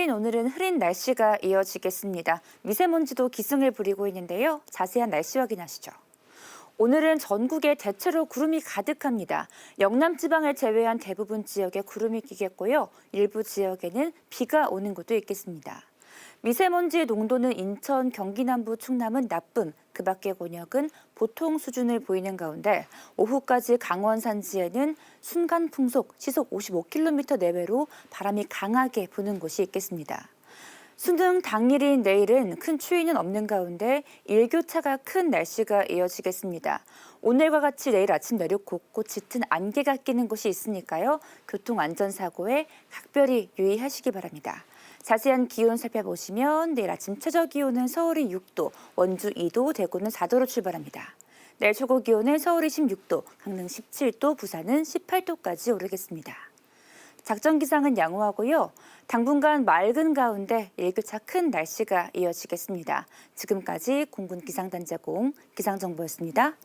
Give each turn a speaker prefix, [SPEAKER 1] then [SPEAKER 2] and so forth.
[SPEAKER 1] 대신 오늘은 흐린 날씨가 이어지겠습니다. 미세먼지도 기승을 부리고 있는데요. 자세한 날씨 확인하시죠. 오늘은 전국에 대체로 구름이 가득합니다. 영남 지방을 제외한 대부분 지역에 구름이 끼겠고요. 일부 지역에는 비가 오는 곳도 있겠습니다. 미세먼지 농도는 인천, 경기 남부, 충남은 나쁨, 그 밖의 권역은 보통 수준을 보이는 가운데 오후까지 강원 산지에는 순간 풍속 시속 55km 내외로 바람이 강하게 부는 곳이 있겠습니다. 수능 당일인 내일은 큰 추위는 없는 가운데 일교차가 큰 날씨가 이어지겠습니다. 오늘과 같이 내일 아침 내륙 곳곳 짙은 안개가 끼는 곳이 있으니까요. 교통안전사고에 각별히 유의하시기 바랍니다. 자세한 기온 살펴보시면 내일 아침 최저 기온은 서울이 6도, 원주 2도, 대구는 4도로 출발합니다. 내일 최고 기온은 서울이 16도, 강릉 17도, 부산은 18도까지 오르겠습니다. 작전 기상은 양호하고요. 당분간 맑은 가운데 일교차 큰 날씨가 이어지겠습니다. 지금까지 공군 기상단제공 기상정보였습니다.